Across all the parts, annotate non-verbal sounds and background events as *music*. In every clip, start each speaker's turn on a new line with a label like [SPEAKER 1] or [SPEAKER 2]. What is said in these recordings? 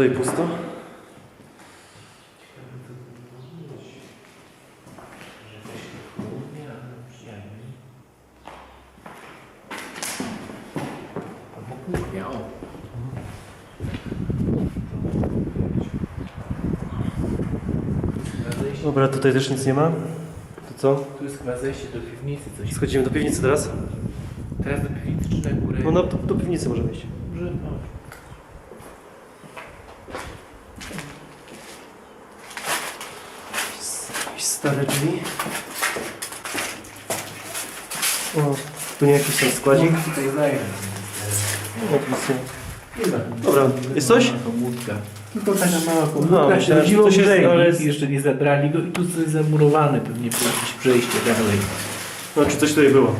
[SPEAKER 1] Tutaj pusto. Dobra, tutaj też nic nie ma. To co?
[SPEAKER 2] Tu jest chyba zejście do piwnicy coś.
[SPEAKER 1] Schodzimy do piwnicy teraz?
[SPEAKER 2] Teraz do piwnicy czy na górę?
[SPEAKER 1] No, no do, do piwnicy może wejść.
[SPEAKER 2] Może, no.
[SPEAKER 1] Jakieś stare drzwi. O, tu nie jakiś ten składzik.
[SPEAKER 2] Tutaj zajmę.
[SPEAKER 1] O, tu nic nie ma. Dobra, jest coś?
[SPEAKER 2] Tylko taka mała
[SPEAKER 1] No,
[SPEAKER 2] komórka.
[SPEAKER 1] myślałem, że
[SPEAKER 2] Chodziło
[SPEAKER 1] coś jest,
[SPEAKER 2] brzegi,
[SPEAKER 1] ale
[SPEAKER 2] Jeszcze nie zabrali go i tu jest zamurowane pewnie po jakieś przejście dalej.
[SPEAKER 1] No, czy coś tutaj było?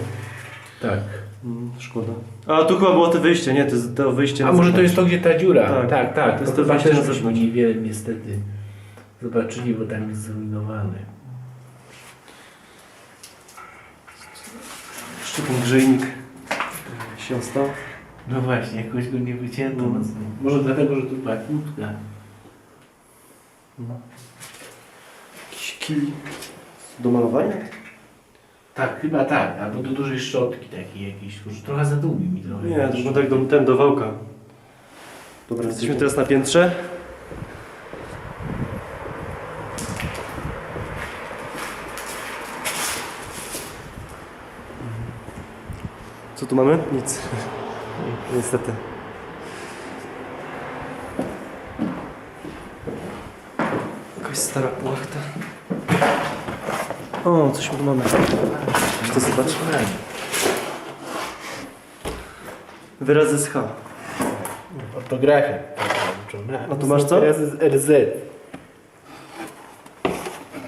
[SPEAKER 2] Tak.
[SPEAKER 1] Mm, szkoda. A tu chyba było to wyjście, nie? To, jest to wyjście
[SPEAKER 2] A
[SPEAKER 1] na
[SPEAKER 2] może to
[SPEAKER 1] zewnątrz.
[SPEAKER 2] jest to, gdzie ta dziura?
[SPEAKER 1] Tak.
[SPEAKER 2] Tak, tak. tak.
[SPEAKER 1] To jest
[SPEAKER 2] To
[SPEAKER 1] to
[SPEAKER 2] chyba
[SPEAKER 1] wyjście
[SPEAKER 2] też
[SPEAKER 1] na zewnątrz.
[SPEAKER 2] niewiele niestety zobaczyli, bo tam jest zrujnowany.
[SPEAKER 1] Jeszcze ten grzejnik się ostał.
[SPEAKER 2] No właśnie, jakoś go nie wycięto. Mocno. Może dlatego, że tu była kłódka.
[SPEAKER 1] Jakiś kij do malowania?
[SPEAKER 2] Tak, chyba tak. Albo do dużej szczotki takiej jakiejś. Może trochę za długi mi trochę.
[SPEAKER 1] Nie, to tak do, ten do wałka. Dobra, jesteśmy teraz na piętrze. Tu mamy? Nic. *laughs* Niestety. Jakaś stara płachta. O, coś tu mamy. To zobacz. Wyrazy z H.
[SPEAKER 2] Ortografia.
[SPEAKER 1] A tu masz co?
[SPEAKER 2] Teraz jest RZ.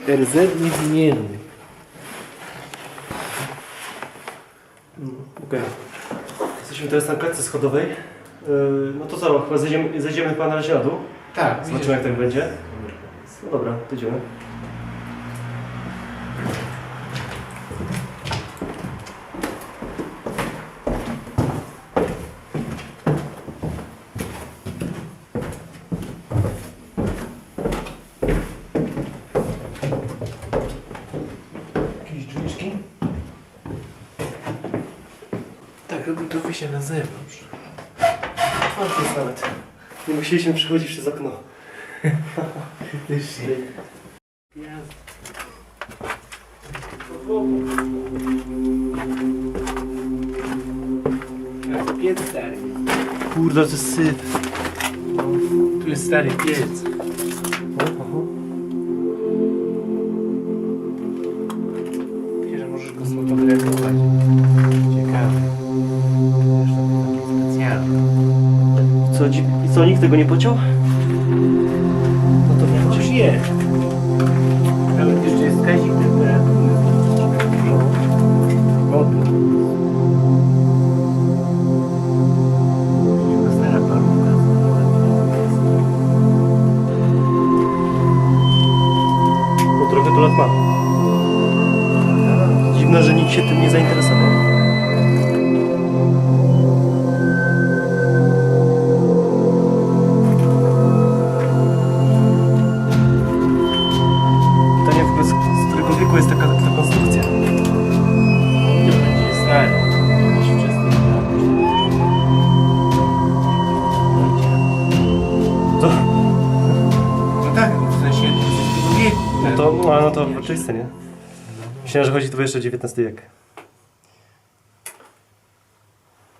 [SPEAKER 2] RZ nic nie mów.
[SPEAKER 1] Okej. Jesteśmy teraz na klatce schodowej. Yy, no to co, chyba zejdziemy, zejdziemy chyba na razie na dół.
[SPEAKER 2] Tak,
[SPEAKER 1] Zobaczymy jak tak będzie. No dobra, to idziemy. Jakieś drzwiczki?
[SPEAKER 2] Tak, robi to wyjście na zewnątrz.
[SPEAKER 1] O, to jest nawet. Nie musieliśmy przychodzić przez okno.
[SPEAKER 2] Faktycznie. Piec stary.
[SPEAKER 1] Kurde, to jest syf.
[SPEAKER 2] Tu jest stary piec.
[SPEAKER 1] Tego nie pociął? No to nie
[SPEAKER 2] Już je. Nawet jeszcze jest wskaźnik temperatury. Wody. Stara parówka.
[SPEAKER 1] No trochę to lat ma. Dziwne, że nikt się tym nie zainteresował. Z wieku jest taka, ta konstrukcja?
[SPEAKER 2] To, No tak, w sensie wieku.
[SPEAKER 1] no to, no, no to oczywiste, nie? Myślałem, że chodzi tu jeszcze o XIX wiek.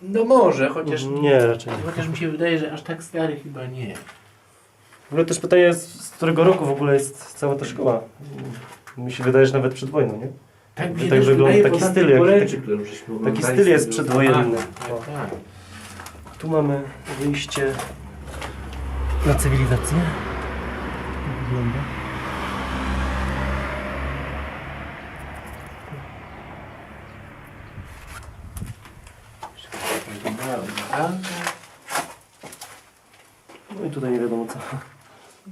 [SPEAKER 2] No może, chociaż
[SPEAKER 1] Nie, raczej nie.
[SPEAKER 2] Chociaż mi się wydaje, że aż tak stary chyba nie.
[SPEAKER 1] W ogóle też pytanie jest, z którego roku w ogóle jest cała ta szkoła. Mi się wydaje, że nawet przed wojną, nie?
[SPEAKER 2] Tak, mi
[SPEAKER 1] Tak
[SPEAKER 2] też
[SPEAKER 1] wygląda-
[SPEAKER 2] wydaje
[SPEAKER 1] taki styl, jak-
[SPEAKER 2] poręczy,
[SPEAKER 1] taki-
[SPEAKER 2] którą żeśmy
[SPEAKER 1] taki
[SPEAKER 2] oglądali
[SPEAKER 1] styl jest przedwojenny.
[SPEAKER 2] Tak,
[SPEAKER 1] O.
[SPEAKER 2] tak, tak.
[SPEAKER 1] Tu mamy wyjście na cywilizację. Tak wygląda. No i tutaj nie wiadomo co.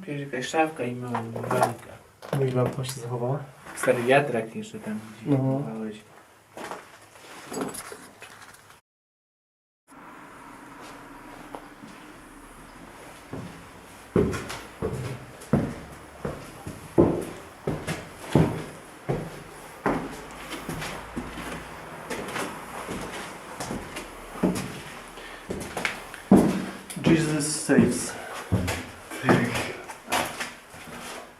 [SPEAKER 2] Jakaś jakaś szafka i mała walka.
[SPEAKER 1] No i lampa się zachowała.
[SPEAKER 2] Stary wiatrak jeszcze tam gdzieś
[SPEAKER 1] No.
[SPEAKER 2] chowałeś.
[SPEAKER 1] Jesus saves.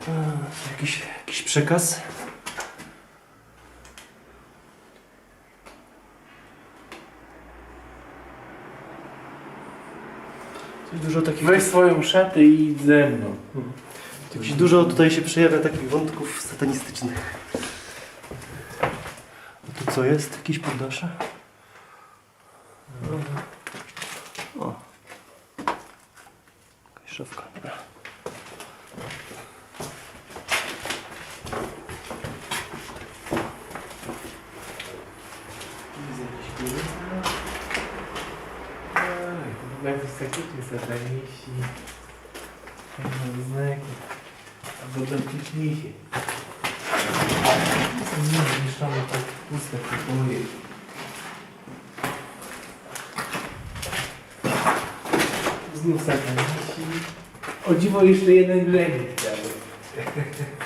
[SPEAKER 1] A, Jakiś, jakiś przekaz? Dużo takich,
[SPEAKER 2] Weź swoją szatę i idź ze mną.
[SPEAKER 1] jakiś dużo tutaj się przejawia takich wątków satanistycznych. A tu co jest? Jakiś poddasze? O. Jakaś szafka, dobra.
[SPEAKER 2] Jest jakiś kurwa. Faktycznie sataniści. Jakby znaki. Albo dotyczniki. Są niezniszczone tak puste pokoje. Znów sataniści. O dziwo jeszcze jeden glenic cały.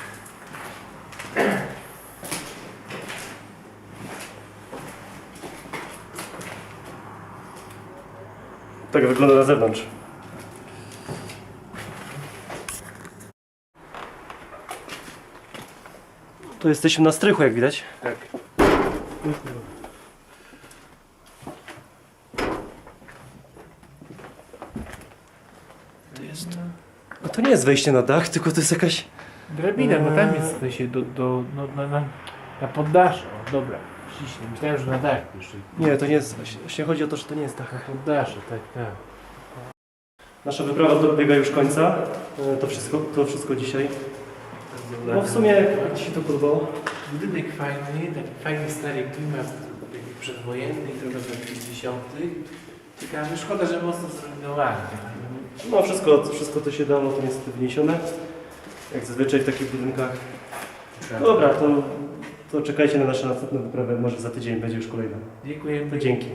[SPEAKER 1] Tak wygląda na zewnątrz. Tu jesteśmy na strychu, jak widać.
[SPEAKER 2] Tak.
[SPEAKER 1] To jest. A to nie jest wejście na dach, tylko to jest jakaś.
[SPEAKER 2] Drabina, bo tam jest w sensie do, do, no, na, na, na poddasze. O, dobra, ściśle. Myślałem, że na dach jeszcze.
[SPEAKER 1] Nie, to nie jest. Właśnie chodzi o to, że to nie jest dach.
[SPEAKER 2] poddasze, tak, tak.
[SPEAKER 1] Nasza wyprawa dobiega już końca. E, To wszystko, to wszystko dzisiaj. No w sumie jak Ci się to podobało?
[SPEAKER 2] Budynek fajny, taki fajny stary klimat, taki przedwojenny, trochę z lat 50. Ciekawe, szkoda, że mocno zrujnowany.
[SPEAKER 1] No wszystko, wszystko to się dało, to niestety wniesione. Jak zazwyczaj w takich budynkach. Dobra, to, to czekajcie na nasze następne wyprawy. Może za tydzień będzie już kolejna.
[SPEAKER 2] Dziękuję.
[SPEAKER 1] To dzięki.